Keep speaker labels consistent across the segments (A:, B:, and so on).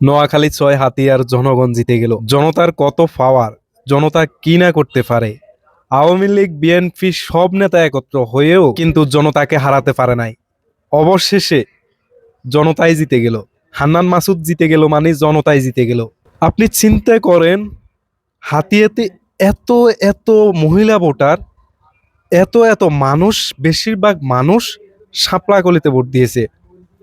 A: নোয়াখালী ছয়, হাতিয়ার জনগণ জিতে গেল। জনতার কত পাওয়ার, জনতা কি না করতে পারে? আওয়ামী লীগ, বিএনপি সব নেতা একত্র হয়েও কিন্তু জনতাকে হারাতে পারে নাই। অবশেষে জনতাই জিতে গেল। হান্নান মাসুদ জিতে গেল মানে জনতাই জিতে গেল। আপনি চিন্তা করেন, হাতিয়াতে এত এত মহিলা ভোটার, এত এত মানুষ, বেশিরভাগ মানুষ শাপলা গলিতে ভোট দিয়েছে।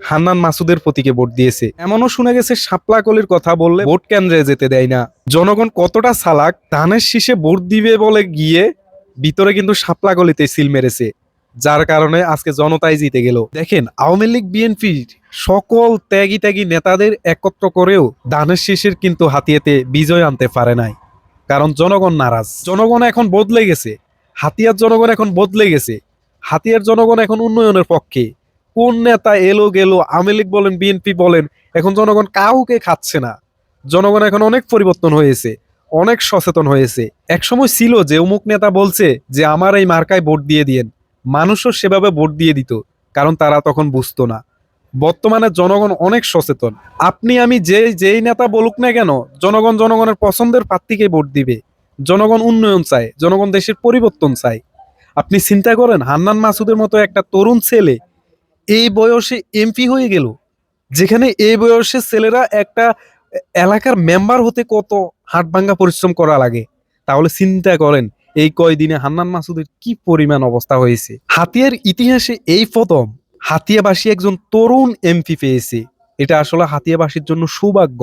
A: হান্নান মাসুদের প্রতীকে ভোট দিয়েছে। এমনও শোনা গেছে, শাপলা গলির কথা বললে ভোট কেন্দ্রে যেতে দেয় না। জনগণ কতটা সালাক ধানের শীষে ভোট দিবে বলে গিয়ে ভিতরে কিন্তু শাপলা গলিতে সিল মেরেছে। যার কারণে আজকে জনতাই জিতে গেল। দেখেন, আওয়ামী লীগ, বিএনপি সকল ত্যাগী ত্যাগী নেতাদের একত্র করেও ধানের শীষের কিন্তু হাতিয়াতে বিজয় আনতে পারে নাই। কারণ জনগণ নারাজ। জনগণ এখন বদলে গেছে। হাতিয়ার জনগণ এখন বদলে গেছে। হাতিয়ার জনগণ এখন উন্নয়নের পক্ষে। কোন নেতা এলো গেল, আওয়ামী লীগ বলেন, বিএনপি বলেন, এখন জনগণ কাউকে খাচ্ছে না। জনগণ এখন অনেক পরিবর্তন হয়েছে, অনেক সচেতন হয়েছে। একসময় ছিল যে অমুক নেতা বলছে যে, আমার এই মার্কায় ভোট দিয়ে দিয়েন। মানুষও সেভাবে ভোট দিয়ে দিত, কারণ তারা তখন বুঝতো না। বর্তমানে জনগণ অনেক সচেতন। আপনি, আমি যে, যেই নেতা বলুক না কেন, জনগণ জনগণের পছন্দের প্রার্থীকে ভোট দিবে। জনগণ উন্নয়ন চায়, জনগণ দেশের পরিবর্তন চায়। আপনি চিন্তা করেন, হান্নান মাসুদের মতো একটা তরুণ ছেলে এই বয়সে এমপি হয়ে গেল। যেখানে এই বয়সে ছেলেরা একটা এলাকার মেম্বার হতে কত হাট ভাঙ্গা পরিশ্রম করা লাগে। তাহলে চিন্তা করেন, এই কয়দিনে হান্নান মাসুদের কি পরিমাণ অবস্থা হয়েছে? হাতিয়ার ইতিহাসে এই প্রথম হাতিয়াবাসী একজন তরুণ এমপি পেয়েছে। এটা আসলে হাতিয়াবাসীর জন্য সৌভাগ্য।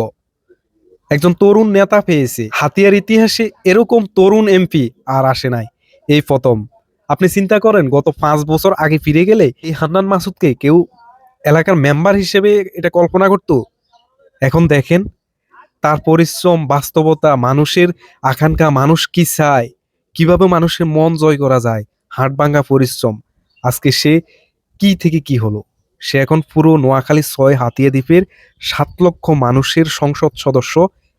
A: একজন তরুণ নেতা পেয়েছে। হাতিয়ার ইতিহাসে এরকম তরুণ এমপি আর আসে নাই। এই প্রথম আপনি চিন্তা করেন, গত পাঁচ বছর আগে ফিরে গেলে এই হান্নান মাসুদকে কেউ এলাকার মেম্বার হিসেবে এটা কল্পনা করতো? এখন দেখেন, তার পরিশ্রম, বাস্তবতা, মানুষের আকাঙ্ক্ষা, মানুষ কি চায়? কীভাবে মানুষের মন জয় করা যায়? হাট ভাঙ্গা পরিশ্রম। আজকে সে কি থেকে কি হলো? সে এখন পুরো নোয়াখালী ছয় হাতিয়া দ্বীপের সাত লক্ষ মানুষের সংসদ সদস্য,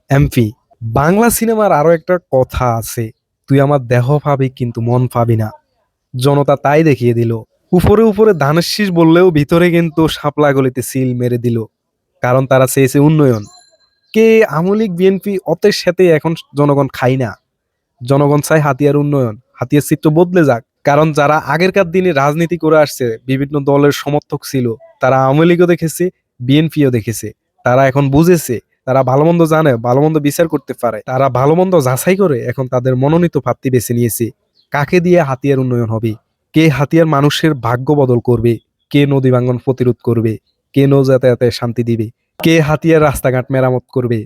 A: এমপি। বাংলা সিনেমার আরও একটা কথা আছে, তুই আমার দেহ পাবি কিন্তু মন পাবি না। জনতা তাই দেখিয়ে দিল। উপরে উপরে ধানের শীষ বললেও ভিতরে কিন্তু শাপলা গলিতে সিল মেরে দিল, কারণ তারা চেয়েছে উন্নয়ন। কে আমলিক বিএনপি অতের সাথে এখন জনগণ খাই না। জনগণ চায় হাতিয়ার উন্নয়ন, হাতিয়ার চিত্র বদলে যাক। কারণ যারা আগেরকার দিনে রাজনীতি করে আসছে, বিভিন্ন দলের সমর্থক ছিল, তারা আওয়ামী লীগও দেখেছে, বিএনপিও দেখেছে। তারা এখন বুঝেছে, তারা ভালো মন্দ জানে ভালো মন্দ বিচার করতে পারে। তারা ভালো মন্দ যাচাই করে এখন তাদের মনোনীত প্রার্থী বেছে নিয়েছে। কাকে দিয়ে হাতিয়ার উন্নয়ন হবে? কে হাতিয়ার মানুষের ভাগ্য বদল করবে? কে নদী ভাঙ্গন প্রতিরোধ করবে? কে নৌ যাতায়াতে শান্তি দিবে? কে হাতিয়ার রাস্তাঘাট মেরামত করবে?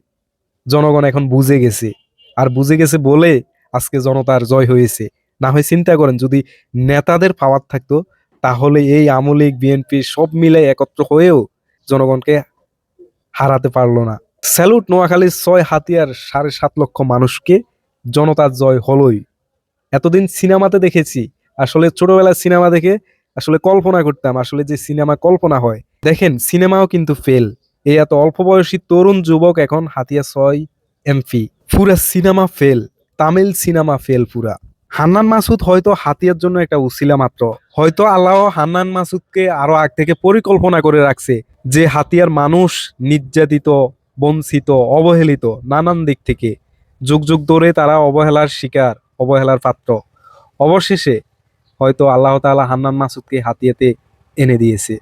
A: জনগণ এখন বুঝে গেছে। আর বুঝে গেছে বলে আজকে জনতার জয় হয়েছে। না হয় চিন্তা করেন, যদি নেতাদের পাওয়ার থাকতো, তাহলে এই আমলিক বিএনপি সব মিলে একত্র হয়েও জনগণকে হারাতে পারল না। স্যালুট নোয়াখালীর ছয় হাতিয়ার সাড়ে সাত লক্ষ মানুষকে জনতার জয় হলোই। এতদিন সিনেমাতে দেখেছি। আসলে ছোটবেলায় সিনেমা দেখে আসলে কল্পনা করতাম, আসলে যে সিনেমা কল্পনা হয়। দেখেন, সিনেমাও কিন্তু ফেল এই এত অল্প বয়সী তরুণ যুবক এখন হাতিয়া ছয় এমপি পুরা cinema fail Tamil cinema fail পুরা। হান্নান মাসুদ হয়তো হাতিয়ার জন্য একটা উসিলা মাত্র। হয়তো আল্লাহ হান্নান মাসুদকে আরও আগ থেকে পরিকল্পনা করে রাখছে যে হাতিয়ার মানুষ নির্যাতিত, বঞ্চিত, অবহেলিত নানান দিক থেকে। যুগ যুগ ধরে তারা অবহেলার শিকার। অবহেলার পাত্র। অবশেষে হয়তো আল্লাহ তালা হান্নান মাসুদকে হাতিয়াতে এনে দিয়েছে।